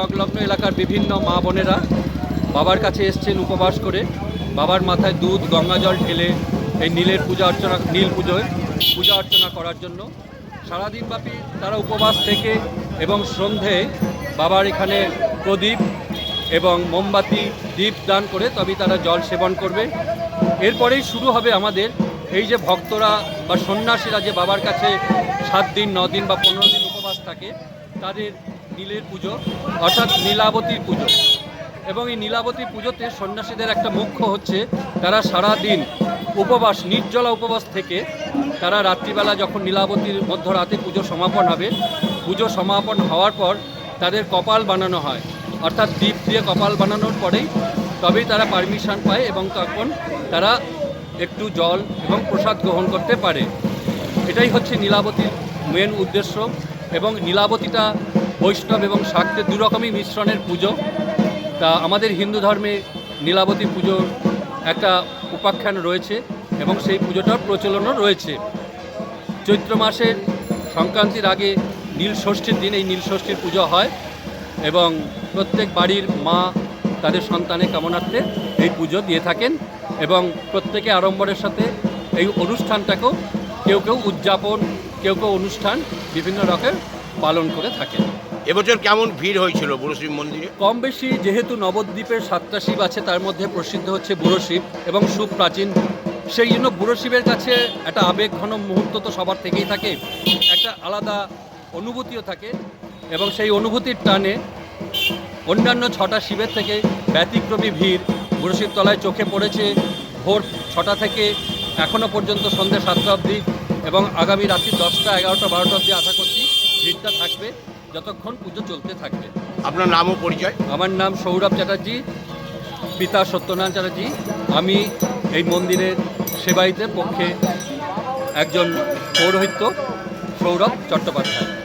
সংলগ্ন এলাকার বিভিন্ন মা বোনেরা বাবার কাছে এসছেন উপবাস করে। বাবার মাথায় দুধ, গঙ্গা জল ঢেলে এই নীলের পূজা অর্চনা, নীল পুজোয় পূজা অর্চনা করার জন্য। সারাদিনব্যাপী তারা উপবাস থেকে এবং সন্ধে বাবার এখানে প্রদীপ এবং মোমবাতি, দীপ দান করে তবেই তারা জল সেবন করবে। এরপরেই শুরু হবে আমাদের এই যে ভক্তরা বা সন্ন্যাসীরা যে বাবার কাছে সাত দিন, ন দিন বা পনেরো দিন উপবাস থাকে, তাদের নীলের পুজো, অর্থাৎ নীলাবতীর পুজো। এবং এই নীলাবতী পুজোতে সন্ন্যাসীদের একটা মুখ্য হচ্ছে, তারা সারা দিন উপবাস, নির্জলা উপবাস থেকে তারা রাত্রিবেলা যখন নীলাবতীর মধ্যরাতে পুজো সমাপন হবে, পুজো সমাপন হওয়ার পর তাদের কপাল বানানো হয়। অর্থাৎ দ্বীপ দিয়ে কপাল বানানোর পরেই তবেই তারা পারমিশন পায় এবং তখন তারা একটু জল এবং প্রসাদ গ্রহণ করতে পারে। এটাই হচ্ছে নীলাবতীর মেন উদ্দেশ্য এবং নীলাবতীটা বৈষ্ণব এবং শাক্তের দুরকমই মিশ্রণের পুজো। তা আমাদের হিন্দু ধর্মে নীলাবতী পুজোর একটা উপাখ্যান রয়েছে এবং সেই পুজোটার প্রচলনও রয়েছে। চৈত্র মাসের সংক্রান্তির আগে নীল ষষ্ঠীর দিন এই নীল ষষ্ঠীর পুজো হয় এবং প্রত্যেক বাড়ির মা তাদের সন্তানের কামনার্থে এই পুজো দিয়ে থাকেন এবং প্রত্যেকে আড়ম্বরের সাথে এই অনুষ্ঠানটাকেও কেউ কেউ উদযাপন, কেউ কেউ অনুষ্ঠান বিভিন্ন রকম পালন করে থাকেন। এবছর কেমন ভিড় হয়েছিল বুড়ো শিব মন্দিরে? কম বেশি যেহেতু নবদ্বীপের সাতটা শিব আছে, তার মধ্যে প্রসিদ্ধ হচ্ছে বুড়ো শিব এবং সুপ্রাচীন। সেই জন্য বুড়ো শিবের কাছে একটা আবেগ ঘন মুহূর্ত তো সবার থেকেই থাকে, একটা আলাদা অনুভূতিও থাকে এবং সেই অনুভূতির টানে অন্যান্য ছটা শিবের থেকে ব্যতিক্রমী ভিড় বুড়ো শিব তলায় চোখে পড়েছে ভোর ছটা থেকে এখনও পর্যন্ত সন্ধ্যে সাতটা অবধি এবং আগামী রাত্রি দশটা, এগারোটা, বারোটা অবধি আশা করছি ভিড়টা থাকবে। যতক্ষণ পুজো চলতে থাকবে। আপনার নাম ও পরিচয়? আমার নাম সৌরভ চ্যাটার্জি পিতা সত্যনারায়ণ চ্যাটার্জি। আমি এই মন্দিরের সেবাইতের পক্ষে একজন পৌরোহিত্য সৌরভ চট্টোপাধ্যায়।